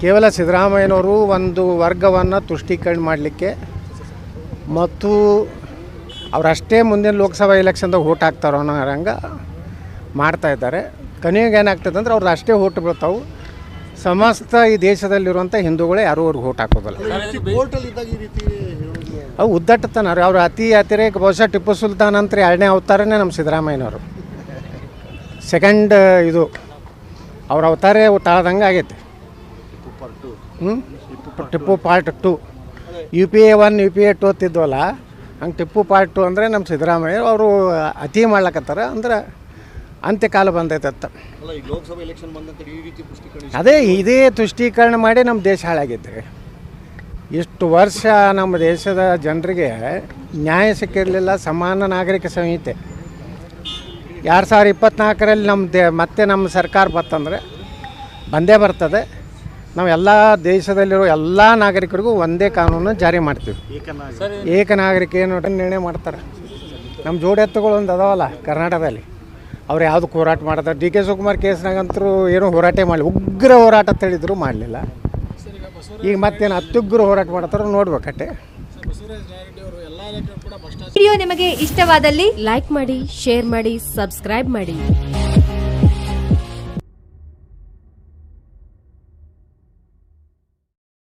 ಕೇವಲ ಸಿದ್ದರಾಮಯ್ಯನವರು ಒಂದು ವರ್ಗವನ್ನು ತುಷ್ಟೀಕರಣ ಮಾಡಲಿಕ್ಕೆ ಮತ್ತು ಅವರಷ್ಟೇ ಮುಂದಿನ ಲೋಕಸಭಾ ಎಲೆಕ್ಷನ್ದಾಗ ಓಟ್ ಹಾಕ್ತಾರೋ ಅನ್ನೋ ಹಂಗೆ ಮಾಡ್ತಾ ಇದ್ದಾರೆ. ಕೊನೆಗೆ ಏನಾಗ್ತದೆ ಅಂದ್ರೆ ಅವ್ರದ್ದು ಅಷ್ಟೇ ಓಟ್ ಬೀಳ್ತಾವೆ. ಸಮಸ್ತ ಈ ದೇಶದಲ್ಲಿರುವಂಥ ಹಿಂದೂಗಳೇ ಯಾರೂ ಅವ್ರಿಗೆ ಓಟ್ ಹಾಕೋದಿಲ್ಲ. ಅವು ಉದ್ದಟ್ಟತನ ರೀ. ಅವ್ರು ಅತಿ ಅತಿರೇಕ ಬಹುಶಃ ಟಿಪ್ಪು ಸುಲ್ತಾನ್ ಅಂತ ಎರಡನೇ ಅವತಾರನೇ ನಮ್ಮ ಸಿದ್ದರಾಮಯ್ಯನವರು. ಸೆಕೆಂಡ್ ಇದು. ಅವ್ರ ಅವತಾರೇ ತಾಳ್ದಂಗೆ ಆಗೈತೆ. Tippu part two U P A one U P A two ಅಂತಿದ್ವಲ್ಲ ಹಂಗೆ ಟಿಪ್ಪು ಪಾರ್ಟ್ ಟು ಅಂದರೆ ನಮ್ಮ ಸಿದ್ದರಾಮಯ್ಯ ಅವರು ಅತಿ ಮಾಡ್ಲಕತ್ತಾರ ಅಂದ್ರೆ ಅಂತ್ಯಕಾಲ ಬಂದೈತೆ ಅಂತ ಅಲ್ಲ ಈಗ ಲೋಕಸಭಾ ಎಲೆಕ್ಷನ್ ಬಂದಂತ ಈ ರೀತಿ ಪುಷ್ಟೀಕರಣ ಅದೇ ಇದೇ ತುಷ್ಟೀಕರಣ ಮಾಡಿ ನಮ್ಮ ದೇಶ ಹಾಳಾಗಿದ್ದೆ ಇಷ್ಟು ವರ್ಷ ನಮ್ಮ ದೇಶದ ಜನರಿಗೆ ನ್ಯಾಯ ಸಿಕ್ಕಿರಲಿಲ್ಲ ಸಮಾನ ನಾಗರಿಕ ಸಂಹಿತೆ. ಎರಡು ಸಾವಿರ ಇಪ್ಪತ್ತ್ನಾಲ್ಕರಲ್ಲಿ ನಮ್ಮ ದೇ ಮತ್ತೆ ನಮ್ಮ ಸರ್ಕಾರ ಬತ್ತಂದರೆ ಬಂದೇ ಬರ್ತದೆ. ನಾವು ಎಲ್ಲ ದೇಶದಲ್ಲಿರೋ ಎಲ್ಲ ನಾಗರಿಕರಿಗೂ ಒಂದೇ ಕಾನೂನು ಜಾರಿ ಮಾಡ್ತೀವಿ. ಏಕ ನಾಗರಿಕ ಏನು ನಿರ್ಣಯ ಮಾಡ್ತಾರೆ. ನಮ್ಮ ಜೋಡಿ ಎತ್ತುಗಳು ಒಂದು ಅದಾವಲ್ಲ ಕರ್ನಾಟಕದಲ್ಲಿ. ಅವ್ರು ಯಾವುದು ಹೋರಾಟ ಮಾಡ್ತಾರೆ. ಡಿ ಕೆ ಶಿವಕುಮಾರ್ ಕೇಸ್ನಾಗಂತರೂ ಏನೂ ಹೋರಾಟ ಮಾಡಲಿ, ಉಗ್ರ ಹೋರಾಟ ಅಂತ ಹೇಳಿದ್ರು ಮಾಡಲಿಲ್ಲ. ಈಗ ಮತ್ತೇನು ಅತ್ಯುಗ್ರ ಹೋರಾಟ ಮಾಡ್ತಾರೋ ನೋಡ್ಬೇಕಟ್ಟೆ. ವಿಡಿಯೋ ನಿಮಗೆ ಇಷ್ಟವಾದಲ್ಲಿ ಲೈಕ್ ಮಾಡಿ, ಶೇರ್ ಮಾಡಿ, ಸಬ್ಸ್ಕ್ರೈಬ್ ಮಾಡಿ.